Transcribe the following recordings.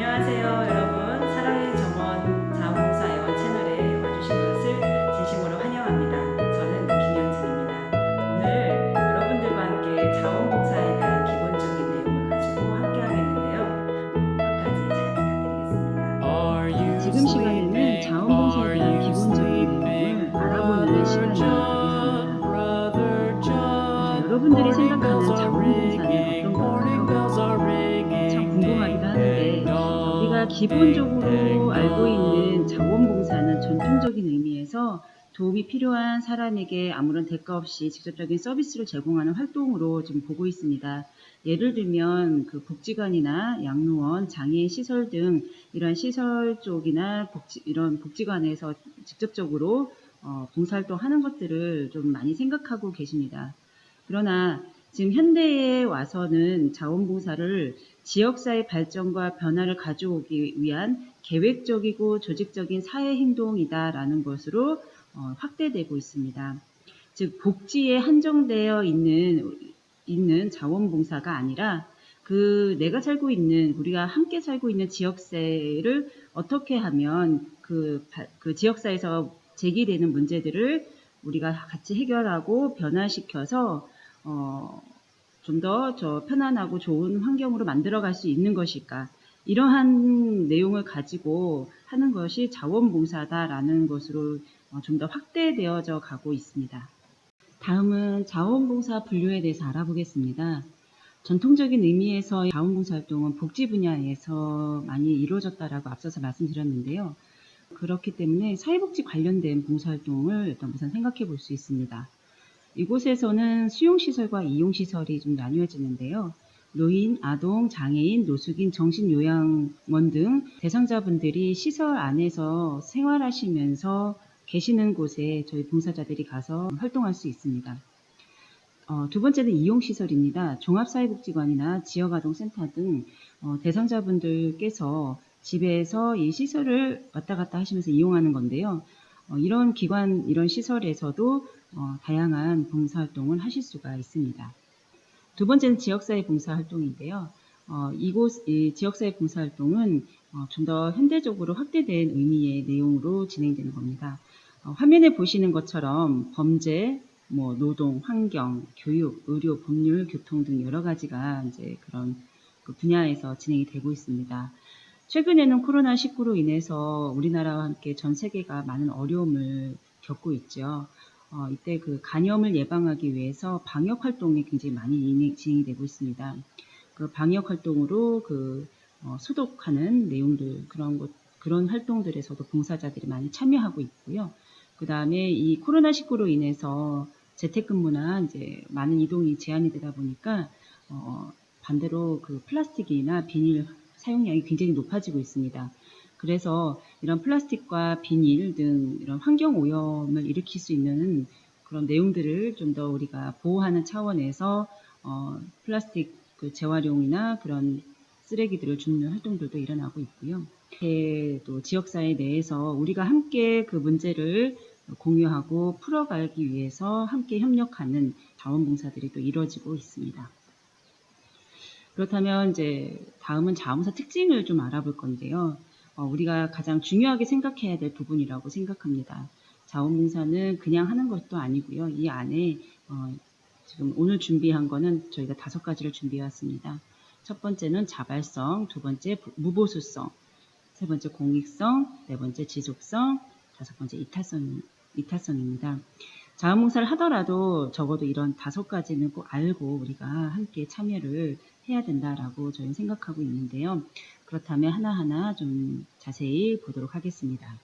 안녕하세요, 여러분. 우리가 기본적으로 알고 있는 자원봉사는 전통적인 의미에서 도움이 필요한 사람에게 아무런 대가 없이 직접적인 서비스를 제공하는 활동으로 좀 보고 있습니다. 예를 들면 그 복지관이나 양로원, 장애인 시설 등 이런 시설 쪽이나 복지, 이런 복지관에서 직접적으로 어, 봉사활동 하는 것들을 좀 많이 생각하고 계십니다. 그러나 지금 현대에 와서는 자원봉사를 지역사회 발전과 변화를 가져오기 위한 계획적이고 조직적인 사회 행동이다라는 것으로 어, 확대되고 있습니다. 즉 복지에 한정되어 있는 있는 자원봉사가 아니라 그 내가 살고 있는 우리가 함께 살고 있는 지역사회를 어떻게 하면 그, 바- 그 지역사회에서 제기되는 문제들을 우리가 같이 해결하고 변화시켜서 어, 좀 더 저 편안하고 좋은 환경으로 만들어 갈 수 있는 것일까? 이러한 내용을 가지고 하는 것이 자원봉사다라는 것으로 어, 좀더 확대되어져 가고 있습니다. 다음은 자원봉사 분류에 대해서 알아보겠습니다. 전통적인 의미에서 자원봉사 활동은 복지 분야에서 많이 이루어졌다라고 앞서서 말씀드렸는데요. 그렇기 때문에 사회복지 관련된 봉사활동을 일단 우선 생각해 볼 수 있습니다. 이곳에서는 수용시설과 이용시설이 좀 나뉘어지는데요. 노인, 아동, 장애인, 노숙인, 정신요양원 등 대상자분들이 시설 안에서 생활하시면서 계시는 곳에 저희 봉사자들이 가서 활동할 수 있습니다. 어, 두 번째는 이용시설입니다. 종합사회복지관이나 지역아동센터 등 어, 대상자분들께서 집에서 이 시설을 왔다 갔다 하시면서 이용하는 건데요. 어, 이런 기관, 이런 시설에서도 어, 다양한 봉사활동을 하실 수가 있습니다. 두 번째는 지역사회 봉사활동인데요. 어, 이곳 이 지역사회 봉사활동은 어, 좀 더 현대적으로 확대된 의미의 내용으로 진행되는 겁니다. 어, 화면에 보시는 것처럼 범죄, 뭐 노동, 환경, 교육, 의료, 법률, 교통 등 여러 가지가 이제 그런 그 분야에서 진행이 되고 있습니다. 최근에는 코로나19로 인해서 우리나라와 함께 전 세계가 많은 어려움을 겪고 있죠. 어, 이때 그 간염을 예방하기 위해서 방역 활동이 굉장히 많이 진행- 진행이 되고 있습니다. 그 방역 활동으로 그 어, 소독하는 내용들 그런 것 그런 활동들에서도 봉사자들이 많이 참여하고 있고요. 그 다음에 이 코로나19로 인해서 재택근무나 이제 많은 이동이 제한이 되다 보니까 어, 반대로 그 플라스틱이나 비닐 사용량이 굉장히 높아지고 있습니다. 그래서 이런 플라스틱과 비닐 등 이런 환경 오염을 일으킬 수 있는 그런 내용들을 좀 더 우리가 보호하는 차원에서 어, 플라스틱 그 재활용이나 그런 쓰레기들을 줍는 활동들도 일어나고 있고요. 또 지역사회 내에서 우리가 함께 그 문제를 공유하고 풀어가기 위해서 함께 협력하는 자원봉사들이 또 이루어지고 있습니다. 그렇다면 이제 다음은 자원봉사 특징을 좀 알아볼 건데요. 어, 우리가 가장 중요하게 생각해야 될 부분이라고 생각합니다. 자원봉사는 그냥 하는 것도 아니고요. 이 안에 어, 지금 오늘 준비한 거는 저희가 다섯 가지를 준비해 왔습니다. 첫 번째는 자발성, 두 번째 부- 무보수성, 세 번째 공익성, 네 번째 지속성, 다섯 번째 이타성, 이타성입니다. 자원봉사를 하더라도 적어도 이런 다섯 가지는 꼭 알고 우리가 함께 참여를 해야 된다라고 저희는 생각하고 있는데요. 그렇다면 하나하나 좀 자세히 보도록 하겠습니다.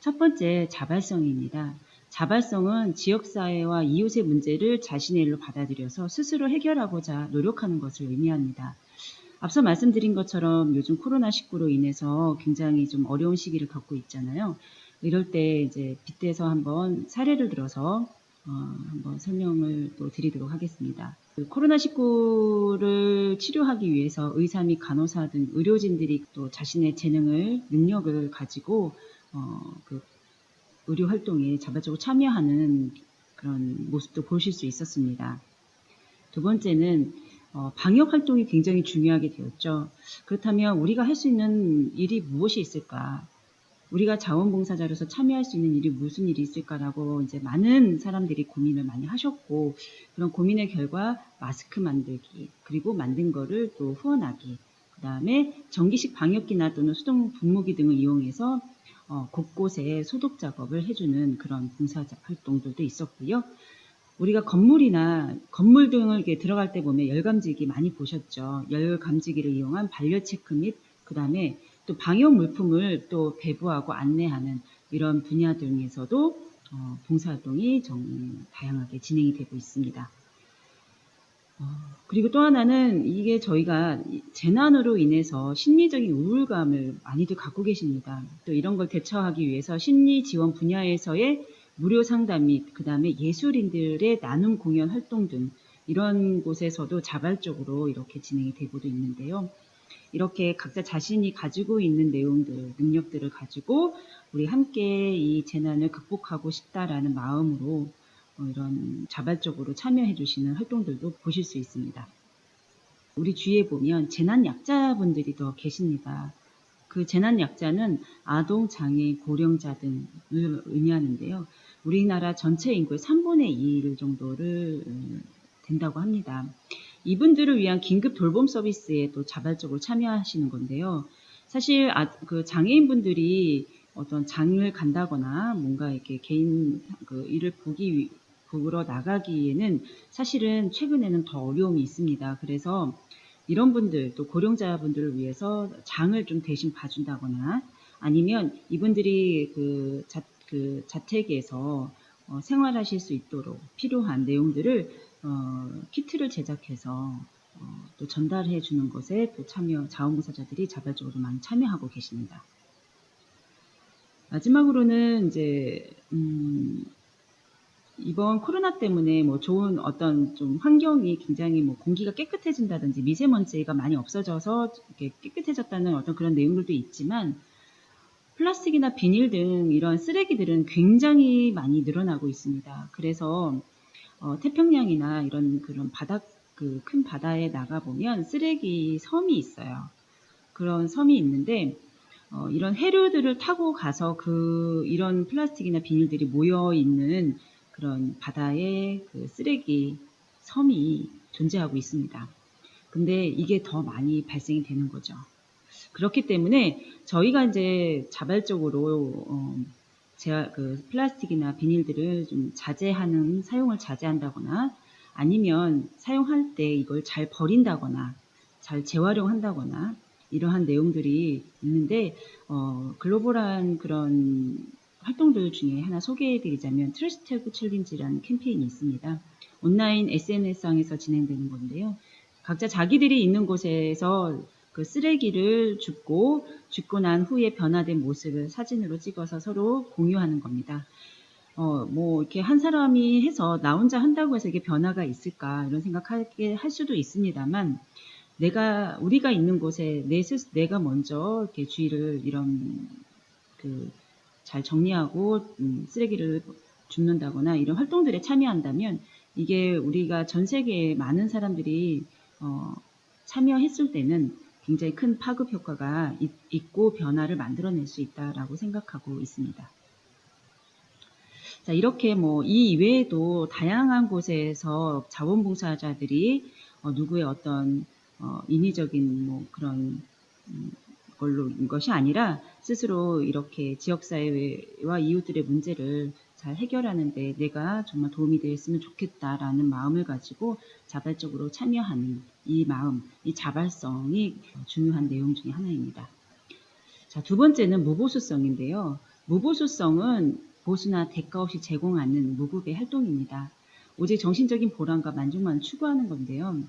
첫 번째 자발성입니다. 자발성은 지역사회와 이웃의 문제를 자신의 일로 받아들여서 스스로 해결하고자 노력하는 것을 의미합니다. 앞서 말씀드린 것처럼 요즘 코로나19로 인해서 굉장히 좀 어려운 시기를 겪고 있잖아요. 이럴 때 이제 빗대서 한번 사례를 들어서 어, 한번 설명을 또 드리도록 하겠습니다. 그 코로나19를 치료하기 위해서 의사 및 간호사 등 의료진들이 또 자신의 재능을 능력을 가지고 어, 그 의료 활동에 자발적으로 참여하는 그런 모습도 보실 수 있었습니다. 두 번째는 어, 방역 활동이 굉장히 중요하게 되었죠. 그렇다면 우리가 할 수 있는 일이 무엇이 있을까? 우리가 자원봉사자로서 참여할 수 있는 일이 무슨 일이 있을까라고 이제 많은 사람들이 고민을 많이 하셨고 그런 고민의 결과 마스크 만들기 그리고 만든 거를 또 후원하기 그 다음에 전기식 방역기나 또는 수동 분무기 등을 이용해서 어, 곳곳에 소독 작업을 해주는 그런 봉사 활동들도 있었고요. 우리가 건물이나 건물 등을 들어갈 때 보면 열감지기 많이 보셨죠. 열감지기를 이용한 반려 체크 및 그 다음에 또 방역 물품을 또 배부하고 안내하는 이런 분야 등에서도 어, 봉사활동이 정 다양하게 진행이 되고 있습니다. 어, 그리고 또 하나는 이게 저희가 이 재난으로 인해서 심리적인 우울감을 많이들 갖고 계십니다. 또 이런 걸 대처하기 위해서 심리 지원 분야에서의 무료 상담 및 그 다음에 예술인들의 나눔 공연 활동 등 이런 곳에서도 자발적으로 이렇게 진행이 되고도 있는데요. 이렇게 각자 자신이 가지고 있는 내용들, 능력들을 가지고 우리 함께 이 재난을 극복하고 싶다라는 마음으로 어, 이런 자발적으로 참여해 주시는 활동들도 보실 수 있습니다. 우리 주위에 보면 재난 약자분들이 더 계십니다. 그 재난 약자는 아동, 장애인, 고령자 등을 의미하는데요. 우리나라 전체 인구의 3분의 2 정도를 음, 된다고 합니다. 이분들을 위한 긴급 돌봄 서비스에 또 자발적으로 참여하시는 건데요. 사실 아, 그 장애인분들이 어떤 장을 간다거나 뭔가 이렇게 개인 그 일을 보기 위- 보러 나가기에는 사실은 최근에는 더 어려움이 있습니다. 그래서 이런 분들 또 고령자분들을 위해서 장을 좀 대신 봐준다거나 아니면 이분들이 그, 자, 그 자택에서 어, 생활하실 수 있도록 필요한 내용들을 어, 키트를 제작해서 어, 또 전달해 주는 것에 또 참여 자원봉사자들이 자발적으로 많이 참여하고 계십니다. 마지막으로는 이제 음, 이번 코로나 때문에 뭐 좋은 어떤 좀 환경이 굉장히 뭐 공기가 깨끗해진다든지 미세먼지가 많이 없어져서 이렇게 깨끗해졌다는 어떤 그런 내용들도 있지만 플라스틱이나 비닐 등 이런 쓰레기들은 굉장히 많이 늘어나고 있습니다. 그래서 어, 태평양이나 이런 그런 바닥 그큰 바다에 나가 보면 쓰레기 섬이 있어요. 그런 섬이 있는데 어, 이런 해류들을 타고 가서 그 이런 플라스틱이나 비닐들이 모여 있는 그런 바다에 그 쓰레기 섬이 존재하고 있습니다. 근데 이게 더 많이 발생이 되는 거죠. 그렇기 때문에 저희가 이제 자발적으로 어, 제가 그 플라스틱이나 비닐들을 좀 자제하는 사용을 자제한다거나 아니면 사용할 때 이걸 잘 버린다거나 잘 재활용한다거나 이러한 내용들이 있는데 어, 글로벌한 그런 활동들 중에 하나 소개해드리자면 트래시태그 챌린지라는 캠페인이 있습니다. 온라인 SNS상에서 진행되는 건데요. 각자 자기들이 있는 곳에서 그 쓰레기를 줍고 줍고 난 후에 변화된 모습을 사진으로 찍어서 서로 공유하는 겁니다. 어, 뭐 이렇게 한 사람이 해서 나 혼자 한다고 해서 이게 변화가 있을까 이런 생각하게 할 수도 있습니다만 내가 우리가 있는 곳에 내 스, 내가 먼저 이렇게 주위를 이런 그 잘 정리하고 음, 쓰레기를 줍는다거나 이런 활동들에 참여한다면 이게 우리가 전 세계에 많은 사람들이 어, 참여했을 때는 굉장히 큰 파급 효과가 있, 있고 변화를 만들어낼 수 있다라고 생각하고 있습니다. 자, 이렇게 뭐 이 이외에도 다양한 곳에서 자원봉사자들이 어, 누구의 어떤 어, 인위적인 뭐 그런 음, 걸로인 것이 아니라 스스로 이렇게 지역사회와 이웃들의 문제를 잘 해결하는데 내가 정말 도움이 되었으면 좋겠다라는 마음을 가지고 자발적으로 참여하는 이 마음, 이 자발성이 중요한 내용 중에 하나입니다. 자, 두 번째는 무보수성인데요. 무보수성은 보수나 대가 없이 제공하는 무급의 활동입니다. 오직 정신적인 보람과 만족만 추구하는 건데요.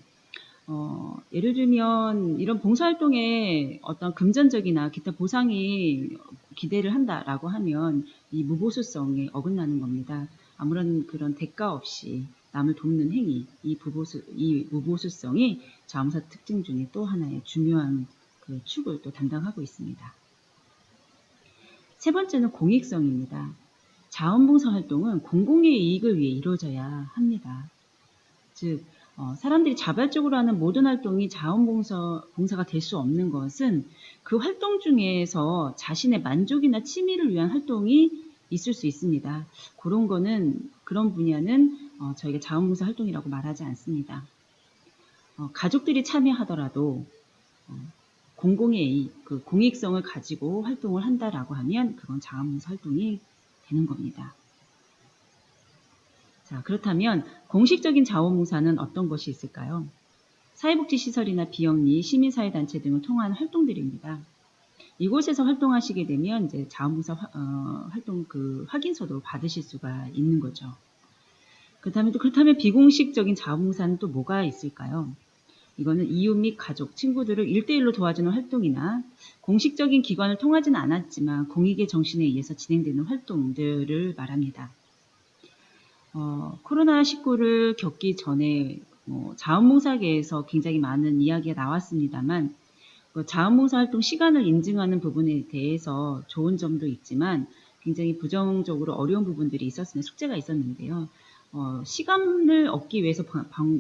어, 예를 들면 이런 봉사활동에 어떤 금전적이나 기타 보상이 기대를 한다라고 하면 이 무보수성에 어긋나는 겁니다. 아무런 그런 대가 없이 남을 돕는 행위, 이, 부보수, 이 무보수성이 자원사 특징 중에 또 하나의 중요한 그 축을 또 담당하고 있습니다. 세 번째는 공익성입니다. 자원봉사 활동은 공공의 이익을 위해 이루어져야 합니다. 즉, 어, 사람들이 자발적으로 하는 모든 활동이 자원봉사, 봉사가 될 수 없는 것은 그 활동 중에서 자신의 만족이나 취미를 위한 활동이 있을 수 있습니다. 그런 거는, 그런 분야는 어, 저희가 자원봉사 활동이라고 말하지 않습니다. 어, 가족들이 참여하더라도 어, 공공의 그 공익성을 가지고 활동을 한다라고 하면 그건 자원봉사 활동이 되는 겁니다. 자, 그렇다면 공식적인 자원봉사는 어떤 것이 있을까요? 사회복지시설이나 비영리, 시민사회단체 등을 통한 활동들입니다. 이곳에서 활동하시게 되면 이제 자원봉사 화- 어, 활동 그 확인서도 받으실 수가 있는 거죠. 그렇다면 또 그렇다면 비공식적인 자원봉사는 또 뭐가 있을까요? 이거는 이웃 및 가족, 친구들을 일대일로 도와주는 활동이나 공식적인 기관을 통하지는 않았지만 공익의 정신에 의해서 진행되는 활동들을 말합니다. 어, 코로나19를 겪기 전에 뭐 자원봉사계에서 굉장히 많은 이야기가 나왔습니다만 그 자원봉사 활동 시간을 인증하는 부분에 대해서 좋은 점도 있지만 굉장히 부정적으로 어려운 부분들이 있었으면 숙제가 있었는데요. 어, 시간을 얻기 위해서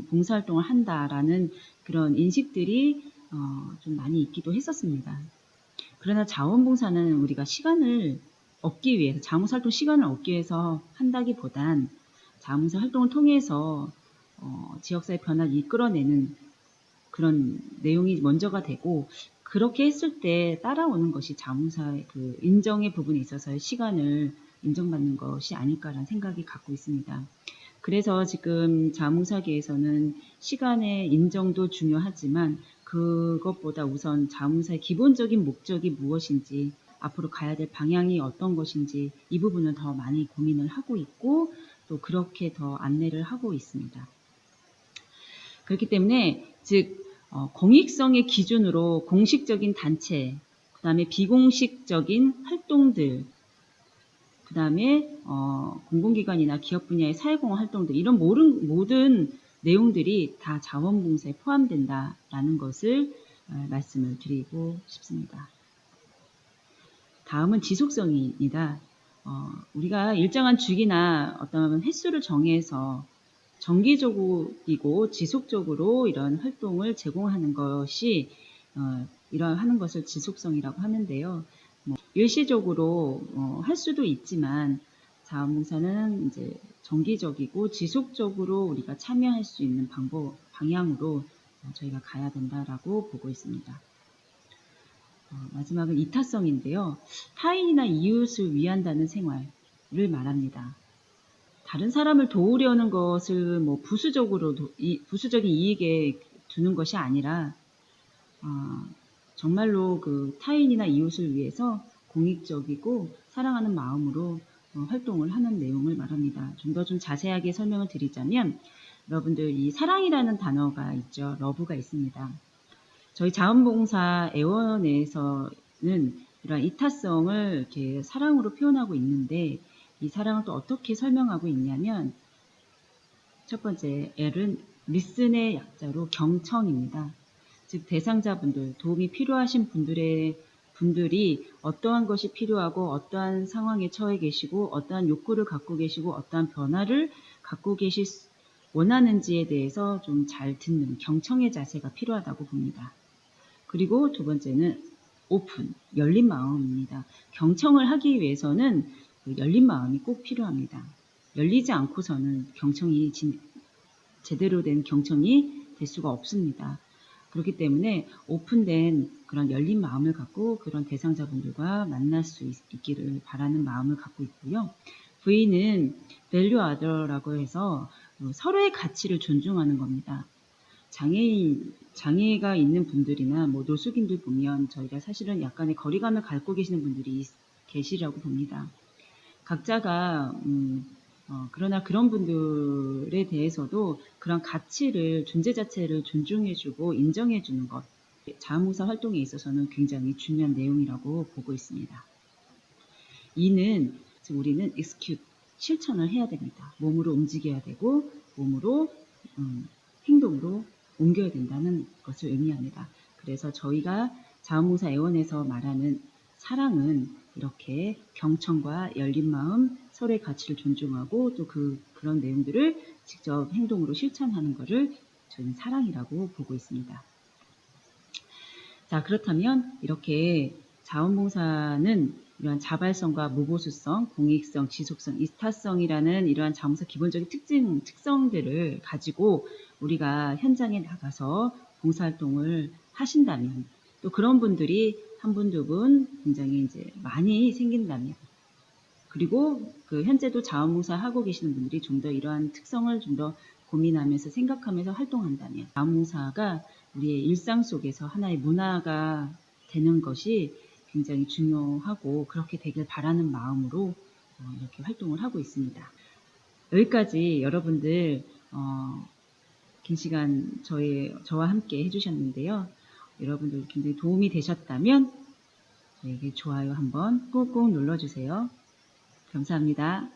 봉사활동을 한다라는 그런 인식들이 어, 좀 많이 있기도 했었습니다. 그러나 자원봉사는 우리가 시간을 얻기 위해서, 자원봉사활동 시간을 얻기 위해서 한다기보단 자원봉사 활동을 통해서 어, 지역사회 변화를 이끌어내는 그런 내용이 먼저가 되고 그렇게 했을 때 따라오는 것이 자원봉사의 그 인정의 부분에 있어서의 시간을 인정받는 것이 아닐까라는 생각이 갖고 있습니다. 그래서 지금 자문사계에서는 시간의 인정도 중요하지만 그것보다 우선 자문사의 기본적인 목적이 무엇인지 앞으로 가야 될 방향이 어떤 것인지 이 부분을 더 많이 고민을 하고 있고 또 그렇게 더 안내를 하고 있습니다. 그렇기 때문에 즉 어, 공익성의 기준으로 공식적인 단체, 그 다음에 비공식적인 활동들, 그 다음에 어, 공공기관이나 기업 분야의 사회공헌 활동들 이런 모든, 모든 내용들이 다 자원봉사에 포함된다라는 것을 어, 말씀을 드리고 싶습니다. 다음은 지속성입니다. 어, 우리가 일정한 주기나 어떤 횟수를 정해서 정기적이고 지속적으로 이런 활동을 제공하는 것이 어, 이런 하는 것을 지속성이라고 하는데요. 뭐 일시적으로 어, 할 수도 있지만 자원봉사는 이제 정기적이고 지속적으로 우리가 참여할 수 있는 방법 방향으로 어, 저희가 가야 된다라고 보고 있습니다. 어, 마지막은 이타성인데요. 타인이나 이웃을 위한다는 생활을 말합니다. 다른 사람을 도우려는 것을 뭐 부수적으로 부수적인 이익에 두는 것이 아니라 아, 정말로 그 타인이나 이웃을 위해서 공익적이고 사랑하는 마음으로 어, 활동을 하는 내용을 말합니다. 좀더좀 자세하게 설명을 드리자면 여러분들 이 사랑이라는 단어가 있죠. 러브가 있습니다. 저희 자원봉사 애원에서는 이런 이타성을 이렇게 사랑으로 표현하고 있는데 이 사랑을 또 어떻게 설명하고 있냐면 첫 번째 L은 리슨의 약자로 경청입니다. 즉 대상자분들 도움이 필요하신 분들의 분들이 어떠한 것이 필요하고 어떠한 상황에 처해 계시고 어떠한 욕구를 갖고 계시고 어떠한 변화를 갖고 계실 수- 원하는지에 대해서 좀 잘 듣는 경청의 자세가 필요하다고 봅니다. 그리고 두 번째는 오픈, 열린 마음입니다. 경청을 하기 위해서는 그 열린 마음이 꼭 필요합니다. 열리지 않고서는 경청이 진- 제대로 된 경청이 될 수가 없습니다. 그렇기 때문에 오픈된 그런 열린 마음을 갖고 그런 대상자분들과 만날 수 있, 기를 바라는 마음을 갖고 있고요. V는 value other라고 해서 어, 서로의 가치를 존중하는 겁니다. 장애인, 장애가 있는 분들이나 뭐 노숙인들 보면 저희가 사실은 약간의 거리감을 갖고 계시는 분들이 있- 계시라고 봅니다. 각자가 음, 어, 그러나 그런 분들에 대해서도 그런 가치를 존재 자체를 존중해주고 인정해주는 것 자원봉사 활동에 있어서는 굉장히 중요한 내용이라고 보고 있습니다. 이는 즉 우리는 execute 실천을 해야 됩니다. 몸으로 움직여야 되고 몸으로 음, 행동으로 옮겨야 된다는 것을 의미합니다. 그래서 저희가 자원봉사 애원에서 말하는 사랑은 이렇게 경청과 열린 마음, 서로의 가치를 존중하고 또 그 그런 내용들을 직접 행동으로 실천하는 것을 저희는 사랑이라고 보고 있습니다. 자, 그렇다면 이렇게 자원봉사는 이러한 자발성과 무보수성, 공익성, 지속성, 이타성이라는 이러한 자원봉사 기본적인 특징, 특성들을 가지고 우리가 현장에 나가서 봉사활동을 하신다면 또 그런 분들이 한 분, 두 분 굉장히 이제 많이 생긴다면 그리고 그 현재도 자원봉사 하고 계시는 분들이 좀 더 이러한 특성을 좀 더 고민하면서 생각하면서 활동한다면 자원봉사가 우리의 일상 속에서 하나의 문화가 되는 것이 굉장히 중요하고 그렇게 되길 바라는 마음으로 어, 이렇게 활동을 하고 있습니다. 여기까지 여러분들 어, 긴 시간 저희, 저와 함께 해주셨는데요. 여러분들 굉장히 도움이 되셨다면 저에게 좋아요 한번 꾹꾹 눌러주세요. 감사합니다.